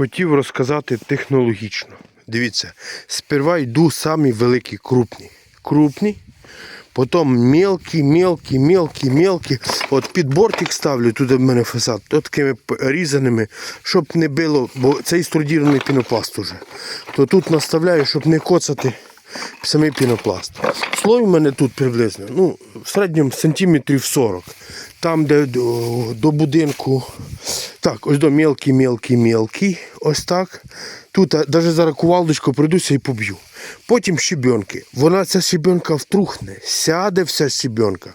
хотів розказати технологічно. Дивіться, сперва йду самі великі, крупні. Крупні, потім мелкі. От під бортик ставлю туди в мене фасад, от такими різаними, щоб не било, бо це іструдірований пінопласт уже. То тут наставляю, щоб не коцати самий пінопласт. Слой у мене тут приблизно, ну, в середньому сантиметрів 40. Там, де до будинку. Так, ось до мелкий, мелкий, мелкий. Ось так. Тут навіть зараз кувалдочку прийдуся і поб'ю. Потім щебенки. Вона ця щебенка втрухне, сяде вся щебенка.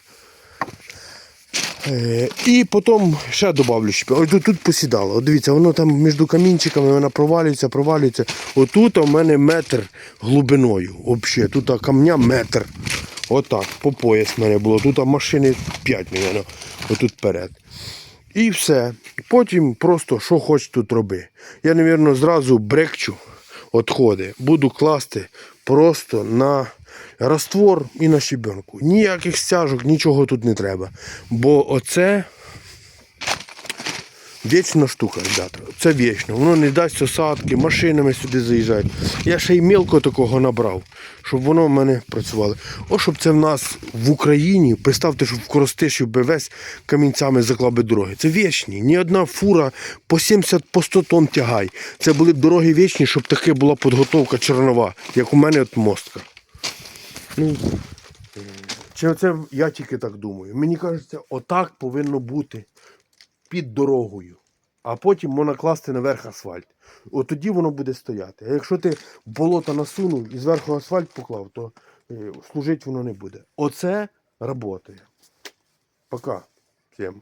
Е, і потім ще добавлю щебенку. Ось тут, тут посідало. От дивіться, воно там між камінчиками вона провалюється, провалюється. Отут у мене метр глибиною. Взагалі, тут камня метр. Отак, по пояс в мене було. Тут машини 5, мабуть, отут вперед. І все. Потім просто що хоч тут роби. Я, мабуть, зразу брекчу відходи, буду класти просто на раствор і на щебенку. Ніяких стяжок, нічого тут не треба. Бо оце вічна штука, ребята. Це вічно. Воно не дасть осадки, машинами сюди заїжджають. Я ще й мілко такого набрав, щоб воно в мене працювало. О, щоб це в нас в Україні, представте, щоб в Коростиші БВС камінцями заклав би дороги. Це вічні. Ні одна фура по 70 по 100 тонн тягай. Це були б дороги вічні, щоб таке була підготовка чорнова, як у мене от мостка. Ну, чи це я тільки так думаю. Мені кажеться, отак повинно бути під дорогою, а потім можна класти наверх асфальт. От тоді воно буде стояти. А якщо ти болото насунув і зверху асфальт поклав, то е, служити воно не буде. Оце працює. Пока. Всім.